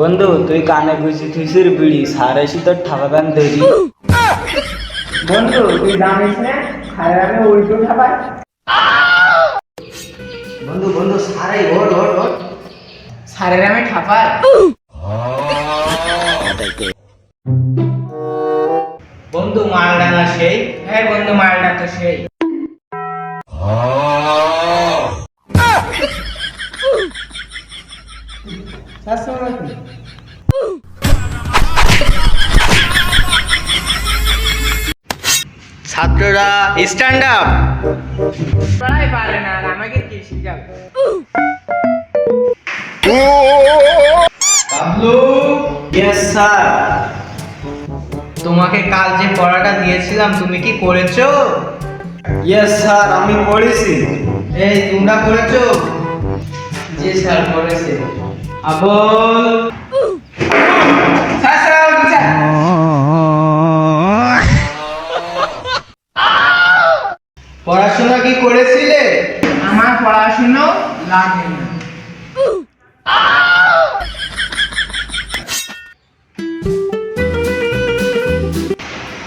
বন্ধু, তুই কানে গুছি থুইছির বিড়ি, সারে এসে তোর ঠাপাবেন দেরি বন্ধু, তুই জানিস না উল্টো বন্ধু বন্ধু, সারে ওর ওর ওর ঠাপার বন্ধু মাল ডাঙা সেই। হ্যাঁ বন্ধু মালটা তো সেই। ছাত্ররা স্ট্যান্ড আপ পড়াই পারে না আর আমাকে কি শিখাবে? বাবলু ইয়েস স্যার তোমাকে কাল যে পড়াটা দিয়েছিলাম তুমি কি করেছ? ইয়েস স্যার আমি পড়েছি। এই তোমরা করেছ? জি স্যার করেছে। আবল। পড়াশোনা কি করেছিলে? আমার পড়াশুনো লাগে না।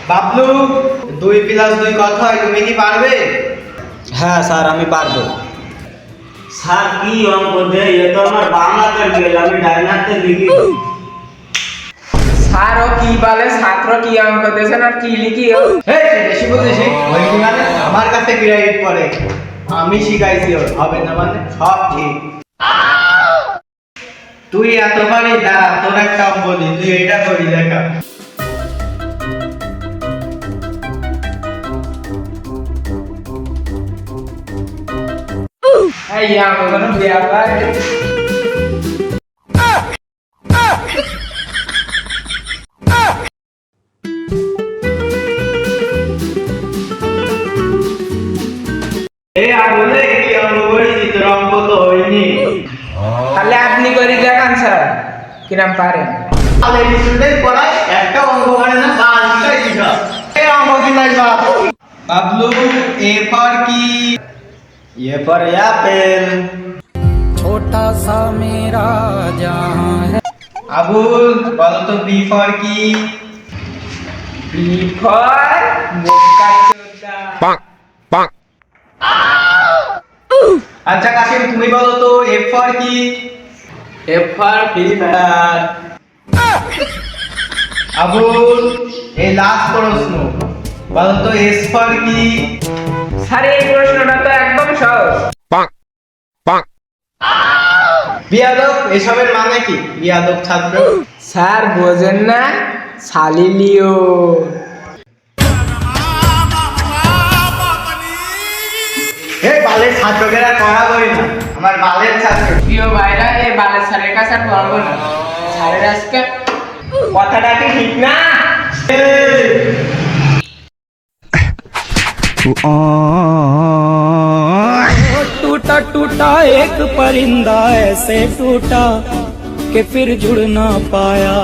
বাবলু দুই প্লাস দুই কত হয় তুমি কি পারবে? হ্যাঁ স্যার আমি পারব। স্যার কি অঙ্ক দে এ তো আমার বাংলাতে গেল আমি ডাইনাতে লিখি। স্যারও কি বলে? ছাত্র কি অঙ্ক দিয়েছেন আর কি লিখি? ও বেশি ওই কি মানে? আমার কাছে ক্রেডিট পড়ে। আমি শিখাইছি ওর। হবে না মানে? সব ঠিক। তুই এত পারিস দাঁড়া তোর একটা বলি তুই এটা করি দেখা। এই অঙ্ক কোনো ব্যাপার এই আবলে কি অঙ্ক করেছি তোর অঙ্ক তো হয়নি তাহলে আপনি করে দেখান স্যার কিরাম পারেন তাহলে স্টুডেন্ট পড়ায় একটা অঙ্ক করে না বা শিখাই দিছা এই অঙ্ক কি লাগবা বাবলু এ ফর কি ये पर एप्पल আবুল বলো তো বি ফর কি বি ফর বোকা চোদা আচ্ছা কাশিম তুমি বলো তো এফ ফর কি F for free fire Abul এই লাস্ট প্রশ্ন বলো তো এস ফর কি স্যার এই প্রশ্নটা তো একদম সহজ। বিয়াদব এসবের মানে কি? বিয়াদব ছাত্র। স্যার বোঝেন না সালিলিও। এই বালের ছাত্রকে আর করি না। আমার বালের ছাত্র। প্রিয় ভাইরা এই বালের স্যারের কাছে আর পড়ব না। স্যারের আজকে কথাটা কি ঠিক না? टूटा टूटा एक परिंदा ऐसे टूटा कि फिर जुड़ ना पाया।